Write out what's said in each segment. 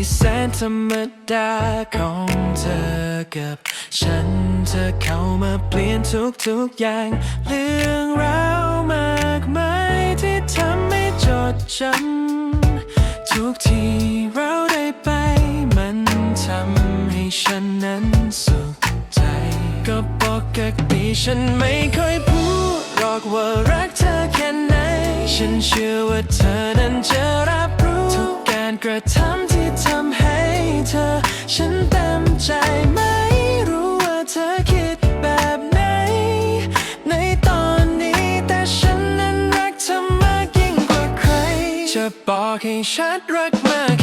ธรรมดาของเธอกับฉันเธอเข้ามาเปลี่ยนทุกทุกอย่าง เรื่องราวมากมายที่ทำให้จดจำทุกที่เราได้ไปมันทำให้ฉันนั้นสุขใจ ก็ปกติฉันไม่ค่อยพูดหรอกว่ารักเธอแค่ไหน ฉันเชื่อว่าเธอนั้นจะรับรู้ทุกการกระทำ อกให้ชัดรักมาก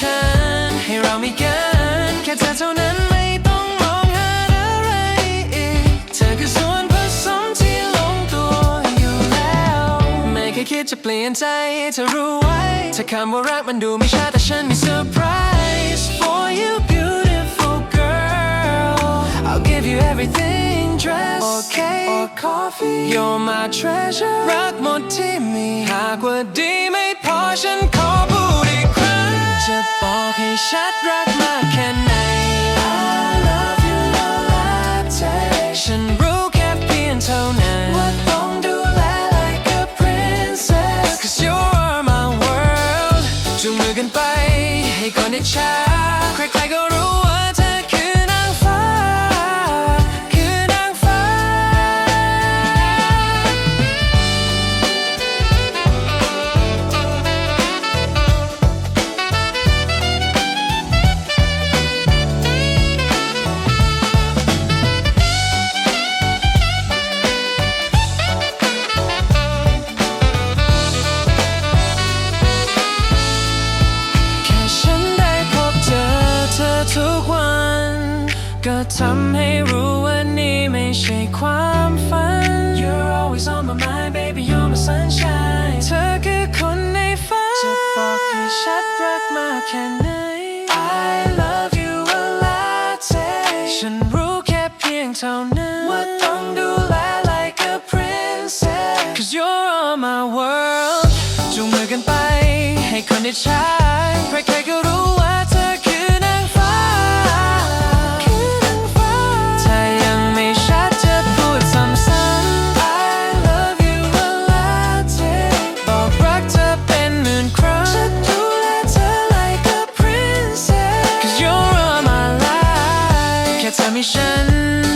ฉัน ให้เรามีกันแค่เธอเท่านั้นไม่ต้องมองหาอะไรอีก เธอคือส่วนผสมที่ลงตัวอยู่แล้ว ไม่เคยคิดจะเปลี่ยนใจเธอรู้ไว้ถ้าคำว่ารักมันดูไม่ชัดแต่ฉันมีเซอร์ไพรส์ for you beautiful girl I'll give you everything dress or cake or coffee You're my treasure รักหมดที่มีหากว่าดีไม่พอฉันข ชัดรักมากแค่ไหน I love you แล้วเธอฉันรู้แค่เพียงเท่านั้น ว่าต้องดูแล like a princess Cause you are my world จูงมือกันไป ให้ก่อนได้ช้าใครๆก็รู้ ก็ทำให้รู้ว่านี่ไม่ใช่ความฝัน You're always on my mind baby you're my sunshine เธอคือคนในฝัน จะบอกให้ชัดรักมากแค่ไหน I love you เวลาเธอฉันรู้แค่เพียงเท่านั้น ว่าต้องดูแล like a princess Cause you're all my world จูงมือกันไป ให้คนได้ใช้ใครๆ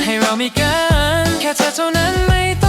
ให้เรามีกัน แค่เธอเท่านั้นไม่